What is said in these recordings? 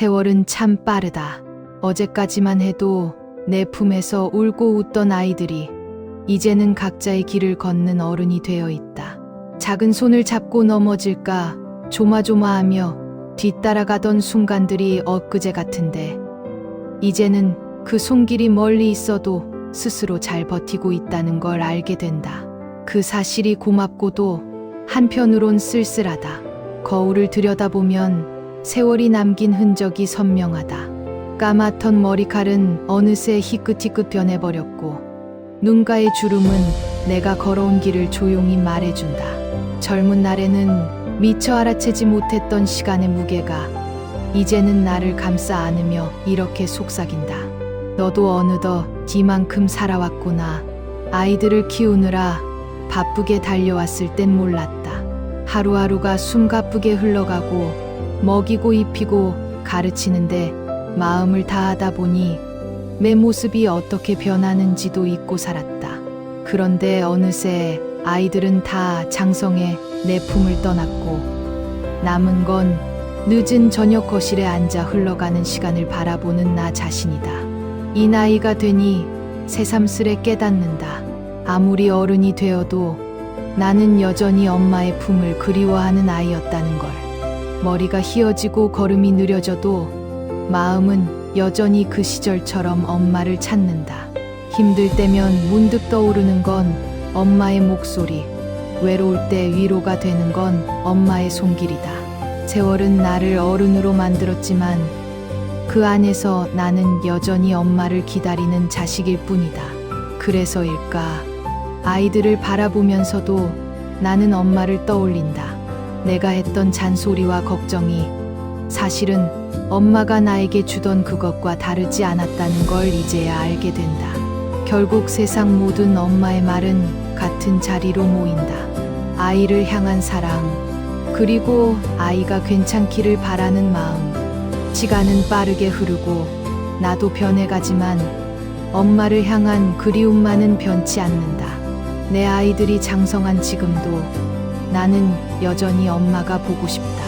세월은 참 빠르다. 어제까지만 해도 내 품에서 울고 웃던 아이들이 이제는 각자의 길을 걷는 어른이 되어 있다. 작은 손을 잡고 넘어질까 조마조마하며 뒤따라가던 순간들이 엊그제 같은데 이제는 그 손길이 멀리 있어도 스스로 잘 버티고 있다는 걸 알게 된다. 그 사실이 고맙고도 한편으론 쓸쓸하다. 거울을 들여다보면 세월이 남긴 흔적이 선명하다. 까맣던 머리칼은 어느새 희끗희끗 변해버렸고 눈가의 주름은 내가 걸어온 길을 조용히 말해준다. 젊은 날에는 미처 알아채지 못했던 시간의 무게가 이제는 나를 감싸 안으며 이렇게 속삭인다. 너도 어느덧 뒤만큼 살아왔구나. 아이들을 키우느라 바쁘게 달려왔을 땐 몰랐다. 하루하루가 숨가쁘게 흘러가고 먹이고 입히고 가르치는데 마음을 다하다 보니 내 모습이 어떻게 변하는지도 잊고 살았다. 그런데 어느새 아이들은 다 장성에 내 품을 떠났고 남은 건 늦은 저녁 거실에 앉아 흘러가는 시간을 바라보는 나 자신이다. 이 나이가 되니 새삼스레 깨닫는다. 아무리 어른이 되어도 나는 여전히 엄마의 품을 그리워하는 아이였다는 걸. 머리가 휘어지고 걸음이 느려져도 마음은 여전히 그 시절처럼 엄마를 찾는다. 힘들 때면 문득 떠오르는 건 엄마의 목소리. 외로울 때 위로가 되는 건 엄마의 손길이다. 세월은 나를 어른으로 만들었지만 그 안에서 나는 여전히 엄마를 기다리는 자식일 뿐이다. 그래서일까? 아이들을 바라보면서도 나는 엄마를 떠올린다. 내가 했던 잔소리와 걱정이 사실은 엄마가 나에게 주던 그것과 다르지 않았다는 걸 이제야 알게 된다. 결국 세상 모든 엄마의 말은 같은 자리로 모인다. 아이를 향한 사랑, 그리고 아이가 괜찮기를 바라는 마음. 시간은 빠르게 흐르고 나도 변해가지만 엄마를 향한 그리움만은 변치 않는다. 내 아이들이 장성한 지금도 나는 여전히 엄마가 보고 싶다.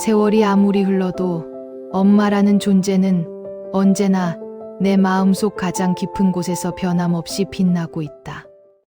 세월이 아무리 흘러도 엄마라는 존재는 언제나 내 마음속 가장 깊은 곳에서 변함없이 빛나고 있다.